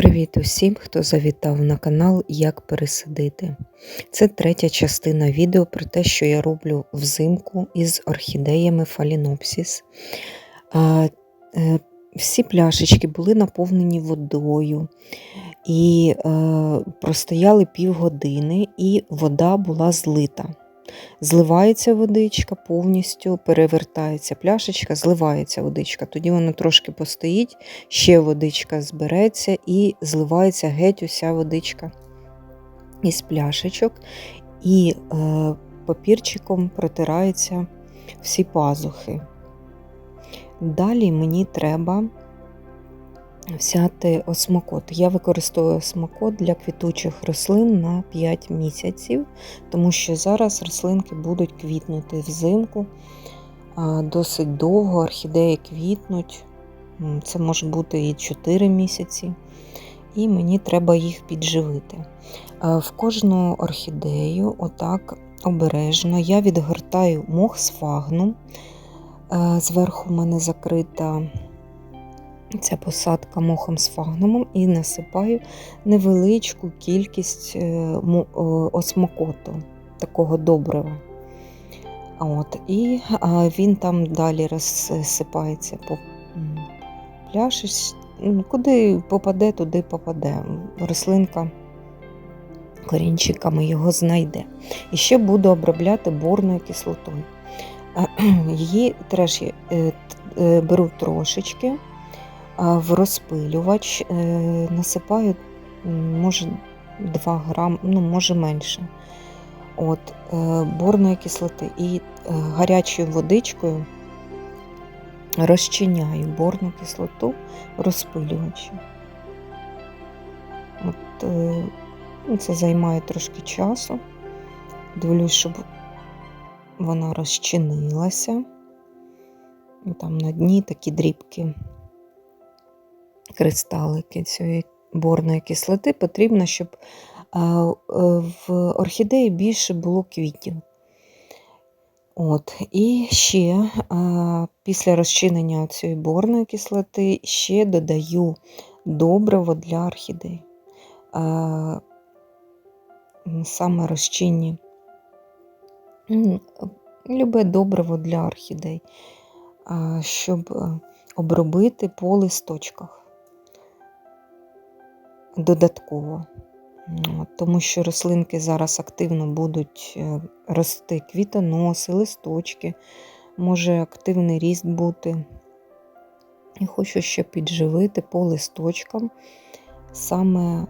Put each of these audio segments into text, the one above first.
Привіт усім, хто завітав на канал Як пересадити. Це третя частина відео про те, що я роблю взимку із орхідеями. А, е, Всі пляшечки були наповнені водою і е, простояли півгодини, і вода була злита. Зливається водичка повністю, перевертається пляшечка, зливається водичка. Тоді вона трошки постоїть, ще водичка збереться і зливається геть уся водичка із пляшечок, і е, папірчиком протираються всі пазухи. Далі мені треба взяти осмокот. Я використовую осмокот для квітучих рослин на 5 місяців, тому що зараз рослинки будуть квітнути взимку досить довго, орхідеї квітнуть. Це може бути і 4 місяці. І мені треба їх підживити. В кожну орхідею, отак обережно, я відгортаю мох з фагну. Зверху в мене закрита ця посадка мохом з фагнумом і насипаю невеличку кількість е, осмокоту, такого добрива. От, І він там далі розсипається по пляші. Куди попаде, туди попаде. Рослинка корінчиками його знайде. І ще буду обробляти борною кислотою. Її е, е, беру трошечки в розпилювач е, насипаю, може, 2 грам, ну, може менше. От, е, борної кислоти і е, гарячою водичкою розчиняю борну кислоту розпилювачі. От, ну, Це займає трошки часу. Дивлюсь, щоб вона розчинилася. Там на дні такі дрібки кристалики цієї борної кислоти, потрібно, щоб е, в орхідеї більше було квітів. От, І ще після розчинення цієї борної кислоти ще додаю добриво для орхідей. Саме розчинні, любе добриво для орхідей, щоб е, обробити по листочках додатково. Тому що рослинки зараз активно будуть е, рости квітоноси, листочки, може активний ріст бути. І хочу ще підживити по листочкам саме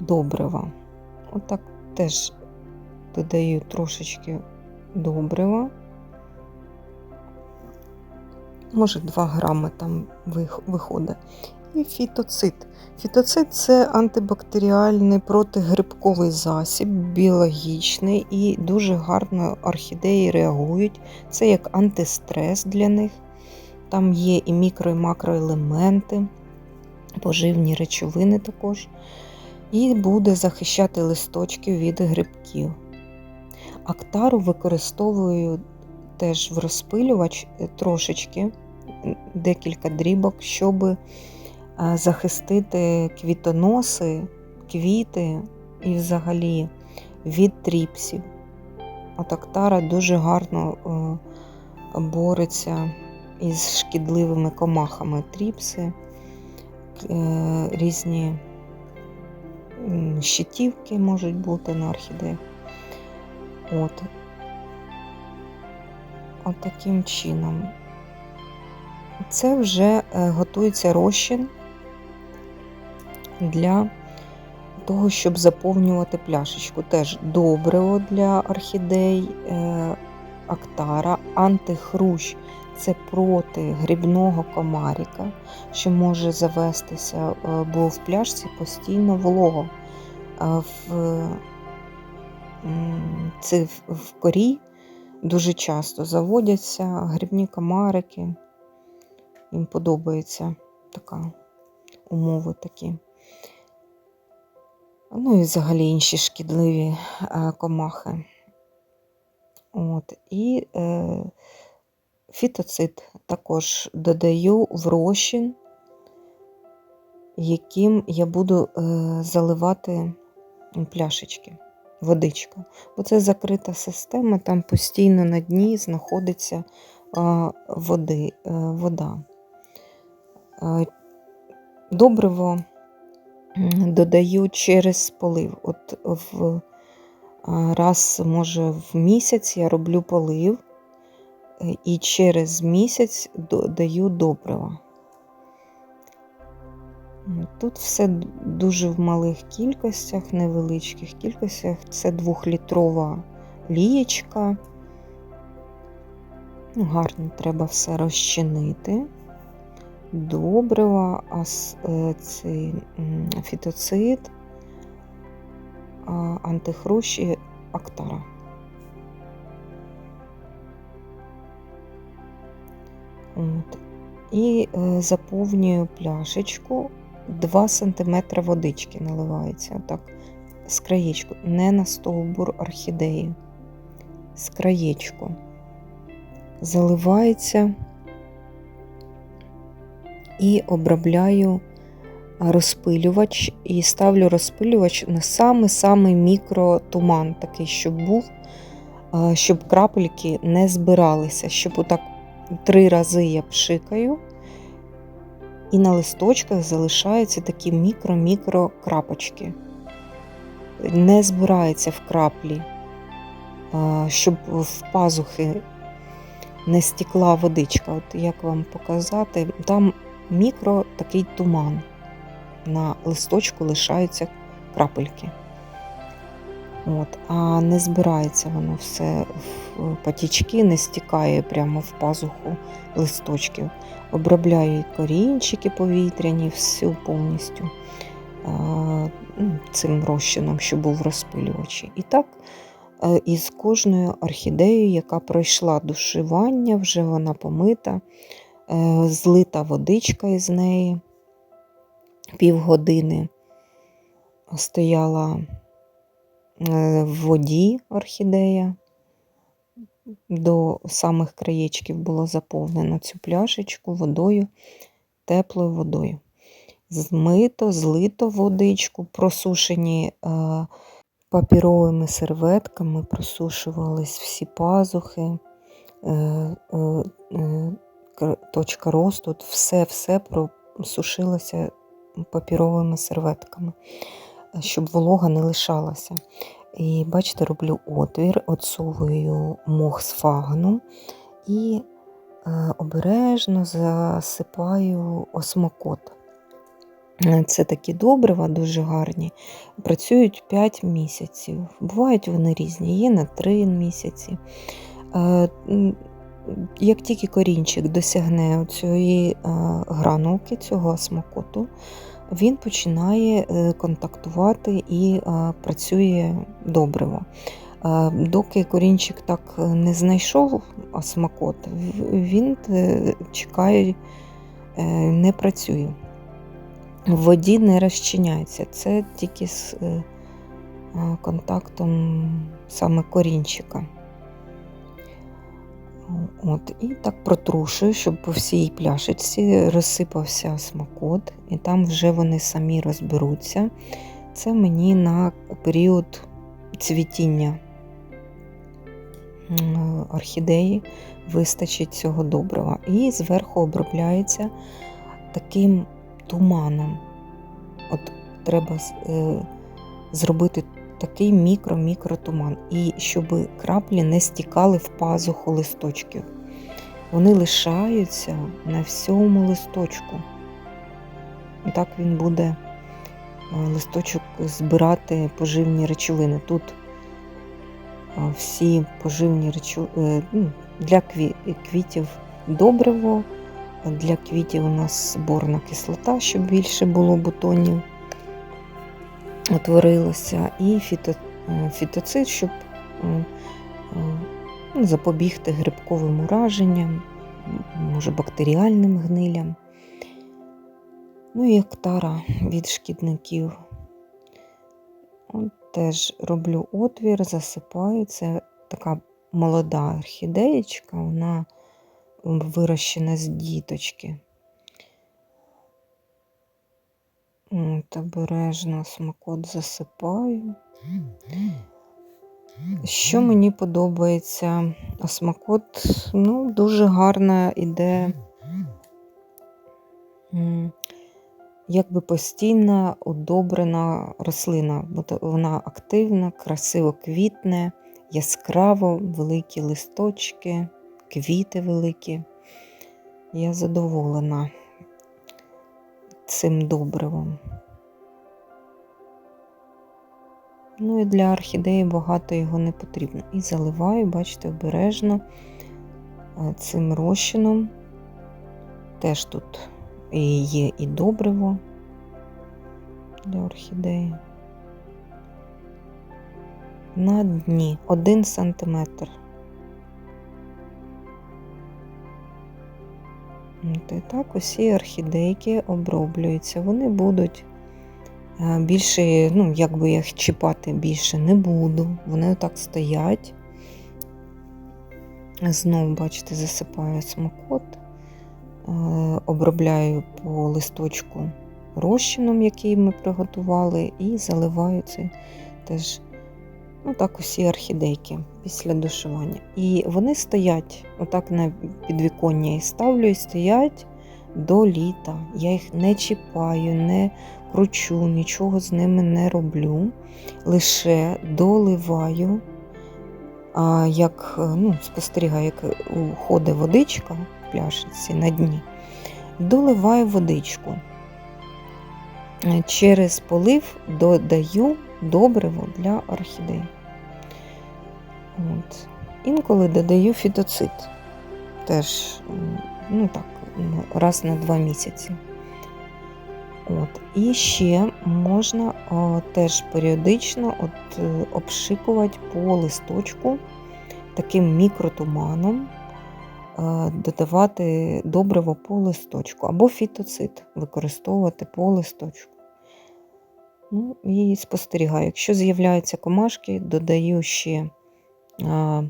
добрива. Отак теж додаю трошечки добрива. Може 2 грами там виходить і фітоцит. Фітоцит це антибактеріальний протигрибковий засіб, біологічний і дуже гарно орхідеї реагують. Це як антистрес для них. Там є і мікро, і макроелементи, поживні речовини також. І буде захищати листочки від грибків. Актару використовую теж в розпилювач е, трошечки, декілька дрібок, щоб захистити квітоноси, квіти і взагалі від тріпсів. Отактара дуже гарно е, бореться із шкідливими комахами тріпси, е, різні щитівки можуть бути на орхідеях. От. От таким чином. Це вже е, готується розчин для того, щоб заповнювати пляшечку. Теж добриво для орхідей, е, актара, антихрущ це проти грибного комаріка, що може завестися, е, бо в пляшці постійно волого. В це в корі дуже часто заводяться грибні комарики. Їм подобається така умови такі. Ну і взагалі інші шкідливі е, комахи. От, І е, фітоцит також додаю в розчин яким я буду е, заливати пляшечки, водичка. Бо це закрита система, там постійно на дні знаходиться е, води, е, вода. Е, добриво додаю через полив. От в раз, може, в місяць я роблю полив е, і через місяць додаю добрива. Тут все дуже в малих кількостях, невеличких кількостях. Це двохлітрова лієчка. Ну, Гарно треба все розчинити. Добрива, ас, е, цей фітоцид, а, антихрущ актара. От. І е, заповнюю пляшечку 2 см водички наливається отак з краєчку, не на стовбур орхідеї, з краєчку. Заливається і обробляю розпилювач і ставлю розпилювач на самий-самий мікротуман, такий, щоб був, щоб крапельки не збиралися, щоб отак три рази я пшикаю, і на листочках залишаються такі мікро-мікро крапочки. Не збирається в краплі, щоб в пазухи не стікла водичка. От як вам показати, там мікро такий туман. На листочку лишаються крапельки. От, А не збирається воно все в патічки, не стікає прямо в пазуху листочків. Обробляю і корінчики повітряні, всю повністю ну, цим розчином, що був розпилювачі. І так е, із кожною орхідеєю, яка пройшла душивання, вже вона помита, злита водичка із неї півгодини стояла е, в воді орхідея. До самих краєчків було заповнено цю пляшечку водою, теплою водою. Змито, злито водичку, просушені е, папіровими серветками, просушувались всі пазухи, е, е, е, точка росту, все-все просушилося папіровими серветками, щоб волога не лишалася. І бачите, роблю отвір, отсовую мох з фагану і е, обережно засипаю осмокот. Е, Це такі добрива, дуже гарні. Працюють 5 місяців. Бувають вони різні, є на 3 місяці. Як тільки корінчик досягне цієї е, гранулки, цього смакоту, він починає е, контактувати і е, працює добриво. Доки корінчик так не знайшов осмакот, він чекає, не працює. В воді не розчиняється. Це тільки з контактом саме корінчика. От, і так протрушую, щоб по всій пляшечці розсипався смакот, і там вже вони самі розберуться. Це мені на період цвітіння орхідеї вистачить цього добрива. І зверху обробляється таким туманом. От треба е, зробити такий мікро-мікротуман. І щоб краплі не стікали в пазуху листочків. Вони лишаються на всьому листочку. І так він буде е, листочок збирати поживні речовини. Тут е, всі поживні речовини для квітів добриво, для квітів у нас борна кислота, щоб більше було бутонів утворилося, і фіто, е, фітоцид, щоб е, е, ну, запобігти грибковим ураженням, може бактеріальним гнилям. Ну і актара від шкідників. Теж роблю отвір, засипаю. Це така молода орхідеєчка, вона вирощена з діточки. От, обережно смакот засипаю. Що мені подобається, смакот ну, дуже гарна іде, якби постійна одобрена рослина. Бо Вона активна, красиво квітне, яскраво, великі листочки, квіти великі. Я задоволена цим добривом. Ну і для орхідеї багато його не потрібно. І заливаю, бачите, обережно е, цим розчином. Теж тут є і добриво для орхідеї. На дні 1 сантиметр. От так усі орхідейки оброблюються. Вони будуть е, більше, ну, якби їх чіпати більше не буду. Вони отак стоять. Знову, бачите, засипаю смакот, е, обробляю по листочку розчином, який ми приготували, і заливаю це теж ну так усі орхідейки після душування. І вони стоять, отак на підвіконня і ставлю, і стоять до літа. Я їх не чіпаю, не кручу, нічого з ними не роблю. Лише доливаю, а як ну, спостерігаю, як уходить водичка в пляшиці на дні. Доливаю водичку. Через полив додаю добриво для орхідей. От. Інколи додаю фітоцит. Теж, ну так, раз на два місяці. От. І ще можна о, теж періодично от, е, обшикувати по листочку таким мікротуманом, е, додавати добриво по листочку, або фітоцит використовувати по листочку. Ну, І спостерігаю. Якщо з'являються комашки, додаю ще а,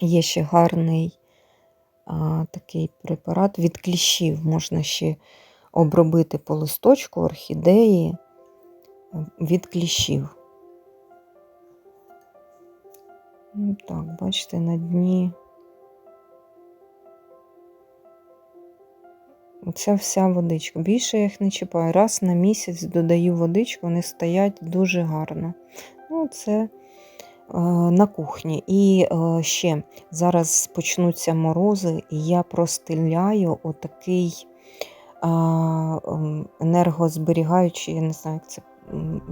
є ще гарний а, такий препарат від кліщів. Можна ще обробити по листочку орхідеї від кліщів. Ну, Так, бачите, на дні Оця вся водичка. Більше я їх не чіпаю. Раз на місяць додаю водичку, вони стоять дуже гарно. Ну, Це е, на кухні. І е, ще зараз почнуться морози, і я простеляю отакий енергозберігаючий, я не знаю, як це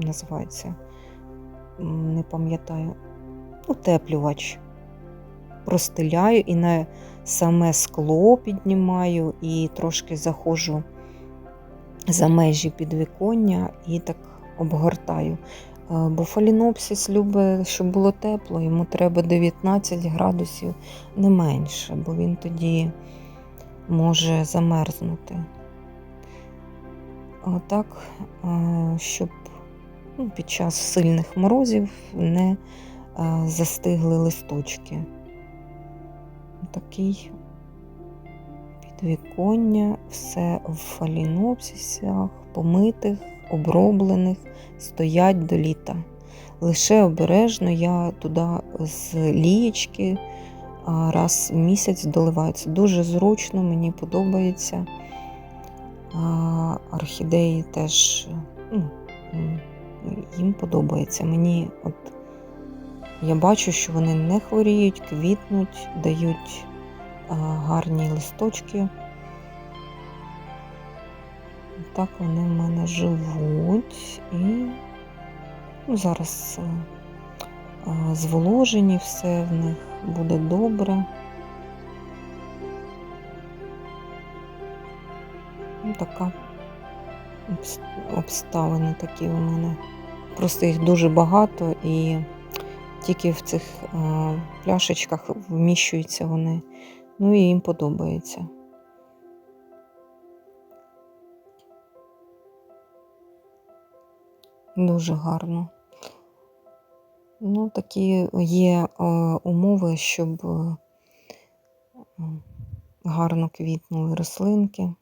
називається, не пам'ятаю, утеплювач. Простеляю і на саме скло піднімаю і трошки заходжу за межі підвіконня і так обгортаю. Е, бо фалінопсис любить, щоб було тепло, йому треба 19 градусів не менше, бо він тоді може замерзнути. Отак, е, щоб ну, під час сильних морозів не е, застигли листочки такий підвіконня, все в фалінопсисах, помитих, оброблених, стоять до літа. Лише обережно я туди з лієчки раз в місяць доливаю. Дуже зручно, мені подобається. Орхідеї теж ну, їм подобається. Мені от я бачу, що вони не хворіють, квітнуть, дають гарні листочки. Так вони в мене живуть і ну, зараз зволожені все в них буде добре. Ну, така обставини такі у мене. Просто їх дуже багато і тільки в цих пляшечках вміщуються вони, ну і їм подобається. Дуже гарно. Ну, такі є умови, щоб гарно квітнули рослинки.